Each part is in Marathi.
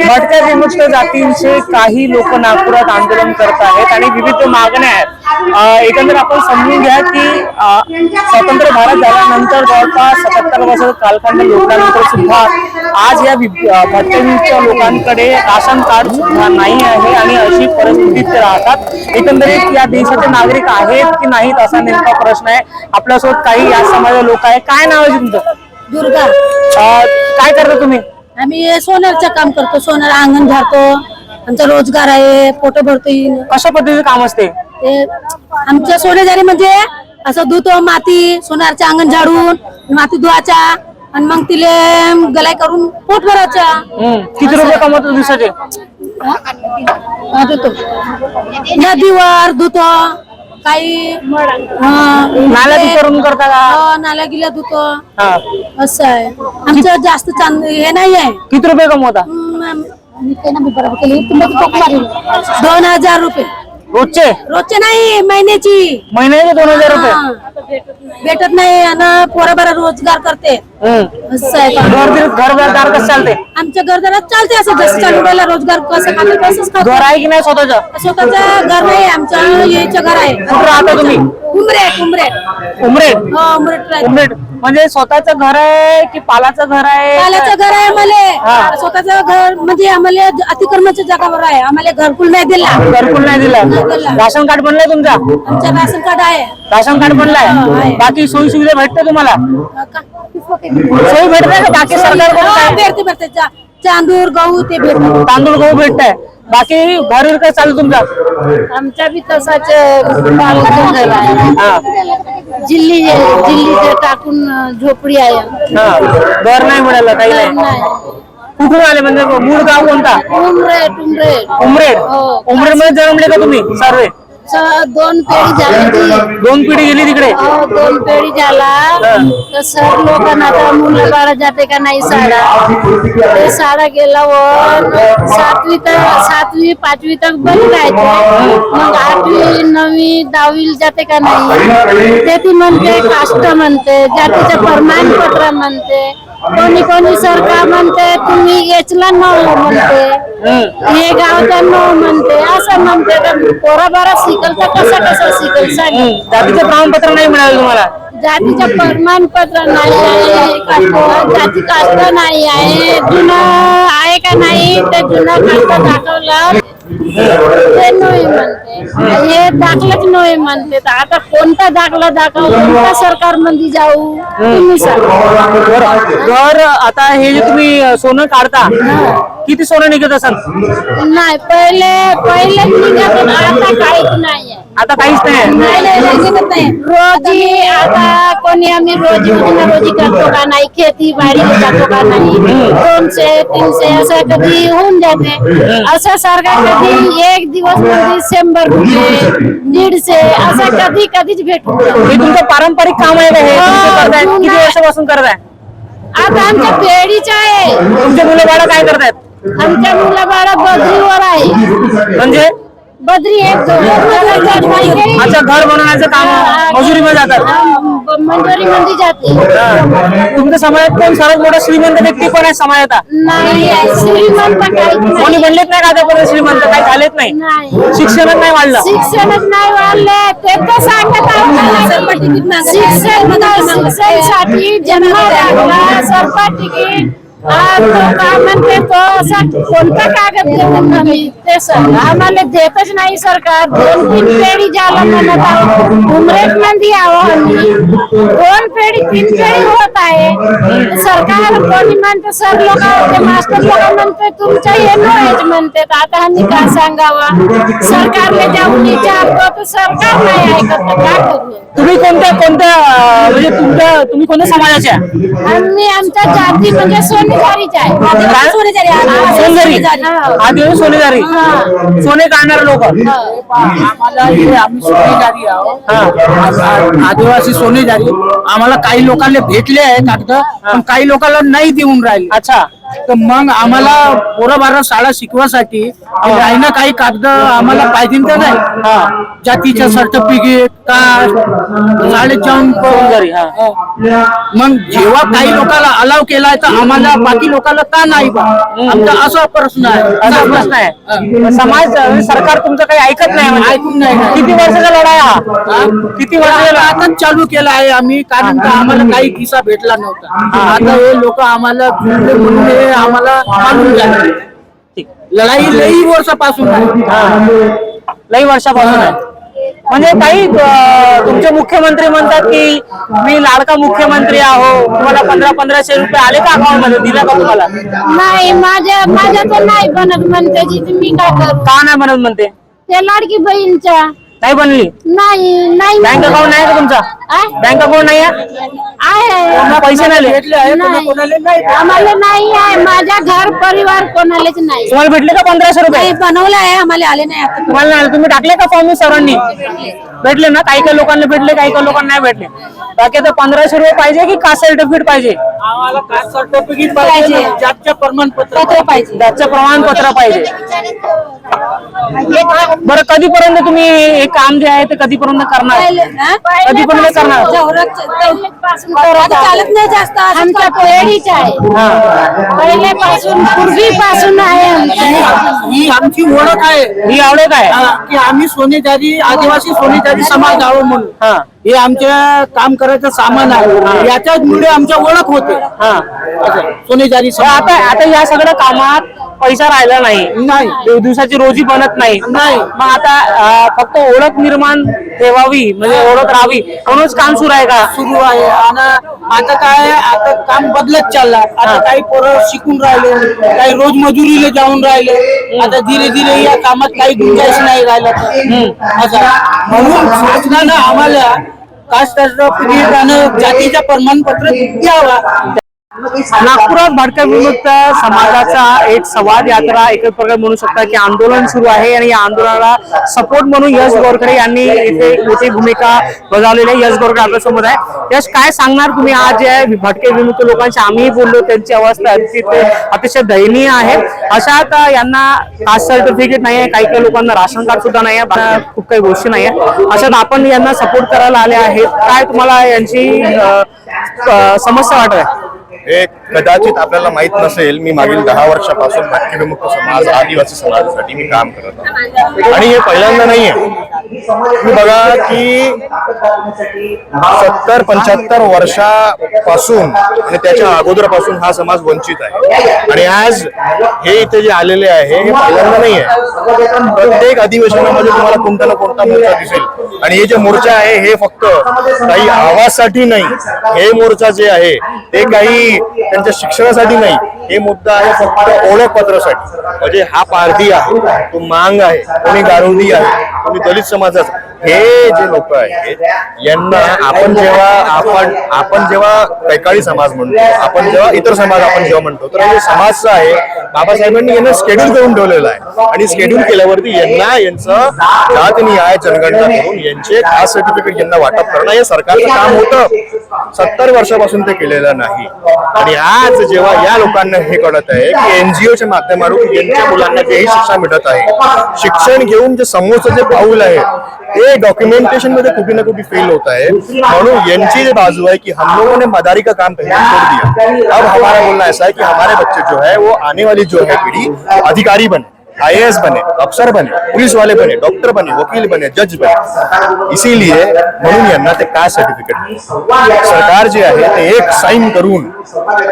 भटक्या विमुक्त जातींचे काही लोक नागपुरात आंदोलन करत आहेत आणि विविध मागण्या आहेत. एकंदर आपण समजून घ्या की स्वतंत्र भारत झाल्यानंतर जवळपास सत्याहत्तर वर्षाचा कालखंड लोटल्यानंतर सुद्धा आज या वि- अं, भटक्या विमुक्त लोकांकडे राशन कार्ड सुद्धा नाही आहे आणि अशी परिस्थितीत ते राहतात. एकंदरीत या देशाचे नागरिक आहेत की नाहीत असा नेमका प्रश्न आहे. आपल्यासोबत काही या समाजाचे लोक आहे काय नाव आहे तुमचं? दुर्गा. काय करता तुम्ही? आम्ही सोनारचं काम करतो सोनार अंगण झाडतो आमचा रोजगार आहे पोट भरतो कशा पद्धतीचे काम असते? ते आमच्या सोनेजारी म्हणजे असं धुतो माती सोनारचं अंगण झाडून माती धुवायचा आणि मग तिले गलाई करून पोट भरायचा हम्म. किती रुपये कमवतो दिवसाचे? हा, नदीवर धुतो. काही हा, नाल्या करून करता का? हो, गिल्या धुतो हा. असं आहे. आमचं जास्त चांद हे नाही आहे. किती रुपये कमवता? हम्म, मी ते ना मी बरोबर केली. तुम्ही टोक मारली. दोन हजार रुपये. रोजचे? रोजचे नाही महिन्याची. महिन्याचे दोन हजार रुपये. भेटत नाही आणि पोरा बरा रोजगार करते. हम्म. का? घर दिल- घर दार कसं चालते आमच्या घरदारात चालते असं जसं चालू राहिला रोजगार कसं खाते तसंच खातो. घर आहे की नाही स्वतःच? स्वतःचं घर नाही आमचं यायचं घर आहे. कुठं राहता तुम्ही? उमरेट उमरेट उमरेड? हो उमरेट राहते. उमरेड. म्हणजे स्वतःचं घर आहे की पालाचं घर आहे? पाल्याचं घर आहे हा. आम्हाला स्वतःचं घर म्हणजे आम्हाला अतिक्रमणाच्या जागावर आहे. आम्हाला घरकुल नाही दिला. घरकुल नाही दिलं. राशन कार्ड बनलंय तुमचा? आमचं राशन कार्ड आहे. राशन कार्ड बनलाय. बाकी सोयी सुविधा भेटते तुम्हाला? का? सोयी भेटते का? बाकी सरकार हो, भेटते भेटते. चांदूर गहू ते भेटते. तांदूळ गहू भेटताय बाकी घर काय चालू तुमचा? आमच्या बी तसाच झाला आहे जिल्ली जिल्ली टाकून झोपडी आहे. हा घर नाही मिळालं काही नाही. नाही. कुठून आले म्हणजे मूळ गाव कोणता? उमरेट उमरेट उमरेड हो. उमरेडमध्ये जन्मले का तुम्ही सर्वे? स- दोन पेढी झाली ती. दोन पिढी गेली तिकडे? हो, दोन पेढी झाला. तर सर लोकांना आता मुलं बाळा जाते का नाही शाळा? ते शाळा गेल्यावर सातवी तर सातवी पाचवी तक बंद राहायचे मग आठवी नववी दहावी जाते का नाही? ते ती म्हणते कास्ट म्हणते जातीचं प्रमाणपत्र म्हणते. कोणी कोणी सरकार म्हणते तुम्ही याचला नऊ म्हणते. हे गावचा नऊ म्हणते असं म्हणते तर पोरा बारा शिकल तर कसं कसं शिकल सांग जातीचं प्रमाणपत्र नाही मिळालं तुम्हाला? जातीचं प्रमाणपत्र नाही आहे जाती कास्ट नाही आहे जुनं आहे का नाही ते जुनं कास्ट दाखवलं. ते नाही म्हणते. हे दाखलंच नाही म्हणते. तर आता कोणता दाखला दाखव कोणत्या सरकारमध्ये जाऊ? तुम्ही सांगा. घर आता हे जे तुम्ही सोनं काढता किती सोनं निघत असेल? नाही पहिले पहिले निघत होतं, आता काहीच आता काहीच नाही नाही, नाही, नाही, निघत नाही. रोजी आता कोणी आम्ही रोजी रोजी रोजी करतो का नाही खेती बाडी जातो का नाही दोनशे तीनशे असं कधी होऊन जाते. असं सरकार कधी एक दिवस शंभर रुपये दीडशे असं कधी कधीच भेटून जाते. हे तुमचं पारंपरिक काम आहे का हे? तुम्ही करताय किती वर्षापासून करताय? आता आमच्या पेढीचं आहे. तुमचे मुलं बाळा काय करतायत? आमच्या मुला बाळा बद्रीवर आहे. म्हणजे? बद्री एक अच्छा घर बनवण्याचं काम मजुरी मध्ये जातात. मंजूरी मध्ये जाते. हा. तुमच्या समाजात कोण सर्वात मोठा श्रीमंत व्यक्ती कोण आहे समाजात नाही. श्रीमंत काही कोणी नाही. बनलेत नाही का आतापर्यंत श्रीमंत? काही झालेत नाही? नाही. शिक्षणच नाही वाढलं. शिक्षणच नाही वाढले. ते तर सांगत. शिक्षण शिक्षणसाठी जन्म लागला सरपा तिकीट म्हणते तो असा कोणता कागद देतात आम्ही ते सांग आम्हाला देतच नाही सरकार दोन तीन पेढी झाला म्हणत आहोत उमरेटमध्ये यावं आम्ही. दोन पेढी तीन पेढी होत आहे. सरकार कोणी म्हणते सर लोक मास्टर लोक म्हणते तुमचं हे नोहेच म्हणते आता आम्ही काय सांगावं? सरकारने जाऊन विचारतो तर सरकार नाही ऐकत काय करू? तुम्ही कोणत्या कोणत्या म्हणजे तुमच्या तुम्ही कोणत्या समाजाच्या? आम्ही आमच्या जाती म्हणजे सोनेजारीच हा. आदिवासी सोनेजारी सोने काढणारे लोक. आदिवासी सोनेजारी आम्हाला काही लोकांना भेटले आहे कागद पण काही लोकांना नाही देऊन राहिले. अच्छा. तर मग आम्हाला पोरं बारा शाळा शिकवासाठी आहे ना काही कागद आम्हाला पाहिजे तर नाही. जातीचं सर्टिफिकेट कास्ट शाळेत जाऊन हा. मग जेव्हा काही लोकांना अलाव केलाय तर आम्हाला बाकी लोकांना का नाही आमचा असा प्रश्न आहे. असा प्रश्न आहे. समाज सरकार तुमचं काही ऐकत नाही म्हणजे. ऐकून नाही. किती वर्षाचा लढा आहे हा? किती वर्षाचा आताच चालू केला आहे आम्ही. कारण का आम्हाला काही किस्सा भेटला नव्हता. आता हे लोक आम्हाला हे. आम्हाला झाले. लढाई लई वर्षापासून आहे. लई वर्षापासून आहे. म्हणजे काही अं, तुमचे मुख्यमंत्री म्हणतात की मी लाडका मुख्यमंत्री आहो. तुम्हाला पंधरा पंधराशे रुपये आले का अकाउंटमध्ये दिला का तुम्हाला? नाही माझ्या माझ्या तर नाही बनत म्हणते जी तुम्ही काय करू. का नाही म्हणत म्हणते? ते लाडकी बहीणच्या. नाही बनली? नाही नाही बँक अकाउंट नाही का तुमचा? बँक अकाउंट नाही आहे? पैसे नाही आले? भेटले आहे? कोणा- नाही. कोणाला नाही? आम्हाला नाही आहे. माझ्या घर परिवार कोणालाच नाही. तुम्हाला भेटले का पंधराशे रुपये? बनवलं आहे. आम्हाला आले नाही आता. तुम्हाला नाही आले. तुम्ही टाकले का फॉर्म सर्वांनी भेटले. ना? काही काही लोकांना भेटले काही काही लोकांना नाही भेटले. बाकी आता पंधराशे रुपये पाहिजे की कास्ट सर्टिफिकेट पाहिजे? आम्हाला कास्ट सर्टिफिकेट पाहिजे पाहिजे. जातचं प्रमाणपत्र पत्र पाहिजे. त्याचं प्रमाणपत्र पाहिजे. बरं कधीपर्यंत तुम्ही हे काम जे आहे ते कधीपर्यंत करणार? कधीपर्यंत करणार. चालत नाही जास्त आमच्या आहे पहिल्यापासून पूर्वीपासून आहे आमचं. ही आमची ओळख आहे. ही आवडे काय हा, की आम्ही सोनेजारी आदिवासी सोनेजारी समाज आहो म्हणून. हा. हे आमच्या काम करायचं सामान आहे. याच्यामुळे आमच्या ओळख होते. हा. असं, समाज. आता आता या सगळ्या कामात पैसा राहिला नाही. नाही. दिव- दिवसाची रोजी बनत नाही. नाही. मग आता फक्त ओळख निर्माण ठेवावी म्हणजे ओळख राहावी. म्हणूनच काम सुरू आहे का? सुरू आहे. आणि आता काय आता काम बदलत चालला. आता काही पोरं शिकून राहिले काही रोज मजुरीला जाऊन राहिले. आता धीरे धीरे या कामात काही गुंजाईश नाही राहिला. असं म्हणून शासनानं आम्हाला कास्ट जातीचं प्रमाणपत्र द्यावा. नागपुरात भटक्या विमुक्त समाजाचा एक संवाद यात्रा एक प्रकार म्हणू शकता की आंदोलन सुरू आहे आणि या आंदोलनाला सपोर्ट म्हणून यश गोरखडे यांनी इथे मोठी भूमिका बजावलेली आहे. यश गोरखडे आपल्यासोबत आहे. यश काय सांगणार तुम्ही आज जे आहे भटके विमुक्त लोकांशी? आम्ही बोललो त्यांची अवस्था अतिशय दयनीय आहे. अशात यांना कास्ट सर्टिफिकेट नाही आहे काही काही लोकांना राशन कार्ड सुद्धा नाही आहे खूप काही गोष्टी नाही आहे अशात आपण यांना सपोर्ट करायला आले आहेत. काय तुम्हाला यांची समस्या वाटत आहे? हे कदाचित आपल्याला माहीत नसेल मी मागील दहा वर्षापासून भटकेविमुक्त समाज आदिवासी समाजासाठी मी काम करत आहे. आणि हे पहिल्यांदा नाहीये. बघा की सत्तर पंच्याहत्तर वर्षापासून आणि त्याच्या अगोदरपासून हा समाज वंचित आहे. आणि आज हे इथे जे आलेले आहे हे पहिल्यांदा नाहीये प्रत्येक अधिवेशनामध्ये तुम्हाला कोणता ना कोणता मोर्चा दिसेल. आणि हे जे मोर्चा आहे हे फक्त काही आवाजसाठी नाही. हे मोर्चा जे आहे ते काही त्यांच्या शिक्षणासाठी नाही. हे मुद्दा आहे फक्त ओळखपत्रासाठी. म्हणजे हा पारधी आहे तो मांग आहे कोणी गारुंडी आहे कोणी दलित समाजाचा. हे जे लोक आहेत यांना आपण जेव्हा आपण आपण जेव्हा कैकाळी समाज म्हणतो आपण जेव्हा इतर समाज आपण जेव्हा म्हणतो तर हे समाजचं आहे बाबासाहेबांनी यांना स्केड्यूल करून ठेवलेलं आहे. आणि स्केड्यूल केल्यावरती यांना यांचं जात जनगणना करून यांचे कास्ट सर्टिफिकेट यांना वाटप करणं हे सरकारचं काम होतं. सत्तर वर्षापासून ते केलेलं नाही. आणि आज जेव्हा या लोकांना हे कळत आहे की एनजीओच्या माध्यमातून यांच्या मुलांना जे शिक्षा मिळत आहे शिक्षण घेऊन जे समोरचं जे पाऊल आहे ते डॉक्युमेंटेशनमध्ये कुठे ना कुठे फेल होता है म्हणून यांची जो बाजू है कि हम लोगों ने मदारी का काम पहले छोड़ दिया. अब हमारा बोलना ऐसा है कि हमारे बच्चे जो है वो आने वाली जो है पीढ़ी अधिकारी बने आईएएस बने अफसर बने पुलिस वाले बने डॉक्टर बने वकील बने जज बने. इसीलिए म्हणून यांना ते कास्ट सर्टिफिकेट सरकार जे आहे ते एक साईन करून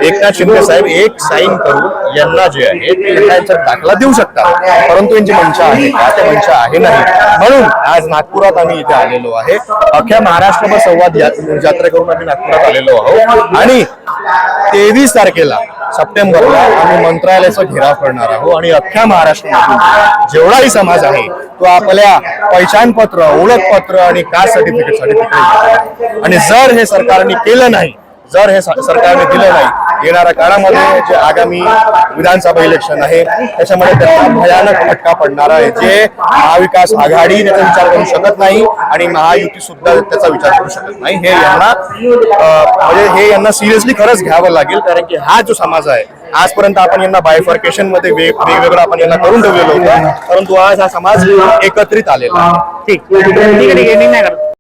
एकनाथ शिंदे साहेब एक साईन करून यांना जे आहे ते यांचा दाखला देऊ शकतात. परंतु यांची मंशा आहे. का ते मंशा आहे नाही? म्हणून आज नागपुरात आम्ही इथे आलेलो आहे. अख्ख्या महाराष्ट्रभर संवाद यात्रा करून आम्ही नागपुरात आलेलो आहोत. आणि तेवीस तारखेला सप्टेंबरला आम्ही मंत्रालयाचा घेराव करणार आहोत. आणि अख्ख्या महाराष्ट्रामधून जेवढाही समाज आहे तो आपल्या पैशानपत्र ओळखपत्र आणि कास्ट सर्टिफिकेट सर्टिफिकेट आणि जर हे सरकारने केलं नाही जर हे सरकारने दिलं नाही येणाऱ्या काळामध्ये जे आगामी विधानसभा इलेक्शन आहे त्याच्यामध्ये त्यांना भयानक फटका पडणार आहे जे महाविकास आघाडी त्याचा विचार करू शकत नाही आणि महायुती सुद्धा त्याचा विचार करू शकत नाही हे यांना म्हणजे हे यांना सिरियसली खरंच घ्यावं लागेल कारण की हा जो समाज आहे आजपर्यंत आपण यांना बायफर्केशनमध्ये वेग- वेगवेगळं आपण यांना करून ठेवलेलं होतं परंतु आज हा समाज एकत्रित आलेला ठीक ठीक आहे ठीक आहे नाही करत